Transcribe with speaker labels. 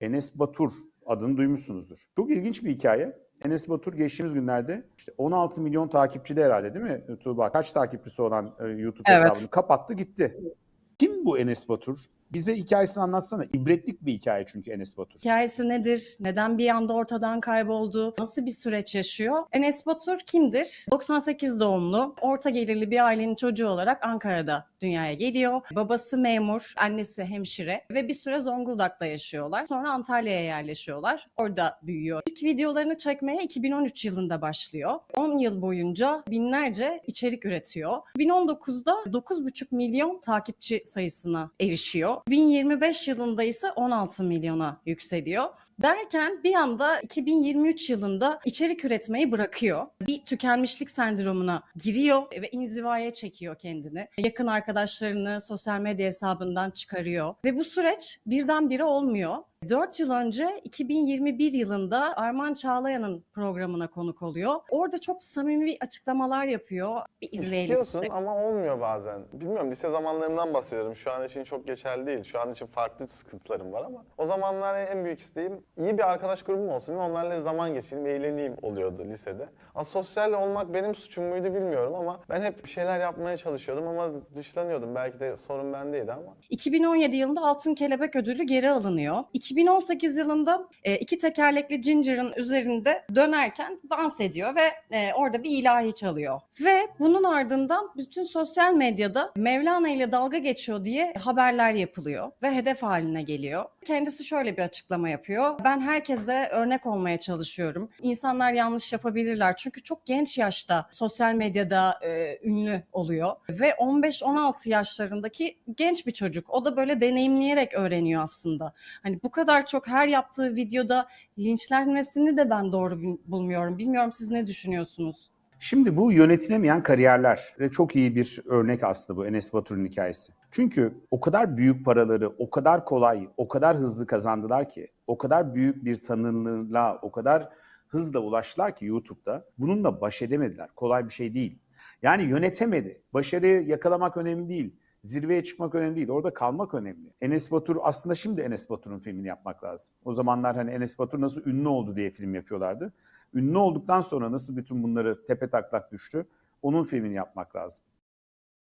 Speaker 1: Enes Batur adını duymuşsunuzdur. Çok ilginç bir hikaye. Enes Batur geçtiğimiz günlerde işte 16 milyon takipçide herhalde değil mi Tuğba? Kaç takipçisi olan e, YouTube
Speaker 2: Evet.
Speaker 1: hesabını kapattı gitti. Kim bu Enes Batur? Bize hikayesini anlatsana. İbretlik bir hikaye çünkü Enes Batur.
Speaker 2: Hikayesi nedir? Neden bir anda ortadan kayboldu? Nasıl bir süreç yaşıyor? Enes Batur kimdir? 98 doğumlu, orta gelirli bir ailenin çocuğu olarak Ankara'da dünyaya geliyor. Babası memur, annesi hemşire ve bir süre Zonguldak'ta yaşıyorlar. Sonra Antalya'ya yerleşiyorlar. Orada büyüyor. İlk videolarını çekmeye 2013 yılında başlıyor. 10 yıl boyunca binlerce içerik üretiyor. 2019'da 9,5 milyon takipçi sayısına erişiyor. 2025 yılında ise 16 milyona yükseliyor. Derken bir anda 2023 yılında içerik üretmeyi bırakıyor. Bir tükenmişlik sendromuna giriyor ve inzivaya çekiyor kendini. Yakın arkadaşlarını sosyal medya hesabından çıkarıyor. Ve bu süreç birdenbire olmuyor. 4 yıl önce 2021 yılında Arman Çağlayan'ın programına konuk oluyor. Orada çok samimi açıklamalar yapıyor. Bir izleyelim.
Speaker 3: İstiyorsun ama olmuyor bazen. Bilmiyorum lise zamanlarımdan bahsediyorum. Şu an için çok geçerli değil. Şu an için farklı sıkıntılarım var ama o zamanlar en büyük isteğim iyi bir arkadaş grubum olsun ve onlarla zaman geçireyim, eğleneyim oluyordu lisede. Asosyal olmak benim suçum muydu bilmiyorum ama ben hep bir şeyler yapmaya çalışıyordum ama dışlanıyordum. Belki de sorun bendeydi ama.
Speaker 2: 2017 yılında Altın Kelebek Ödülü geri alınıyor. 2018 yılında e, iki tekerlekli Ginger'ın üzerinde dönerken dans ediyor ve e, orada bir ilahi çalıyor. Ve bunun ardından bütün sosyal medyada Mevlana ile dalga geçiyor diye haberler yapılıyor ve hedef haline geliyor. Kendisi şöyle bir açıklama yapıyor. Ben herkese örnek olmaya çalışıyorum. İnsanlar yanlış yapabilirler çünkü çok genç yaşta sosyal medyada e, ünlü oluyor ve 15-16 yaşlarındaki genç bir çocuk. O da böyle deneyimleyerek öğreniyor aslında. Hani bu kadar çok her yaptığı videoda linçlenmesini de ben doğru bulmuyorum. Bilmiyorum siz ne düşünüyorsunuz?
Speaker 1: Şimdi bu yönetilemeyen kariyerler ve çok iyi bir örnek aslında bu Enes Batur'un hikayesi. Çünkü o kadar büyük paraları o kadar kolay, o kadar hızlı kazandılar ki, o kadar büyük bir tanınırlığa, o kadar hızla ulaştılar ki YouTube'da bununla baş edemediler. Kolay bir şey değil. Yani yönetemedi. Başarıyı yakalamak önemli değil. Zirveye çıkmak önemli değil. Orada kalmak önemli. Enes Batur aslında şimdi Enes Batur'un filmini yapmak lazım. O zamanlar hani Enes Batur nasıl ünlü oldu diye film yapıyorlardı. Ünlü olduktan sonra nasıl bütün bunları tepe taklak düştü onun filmini yapmak lazım.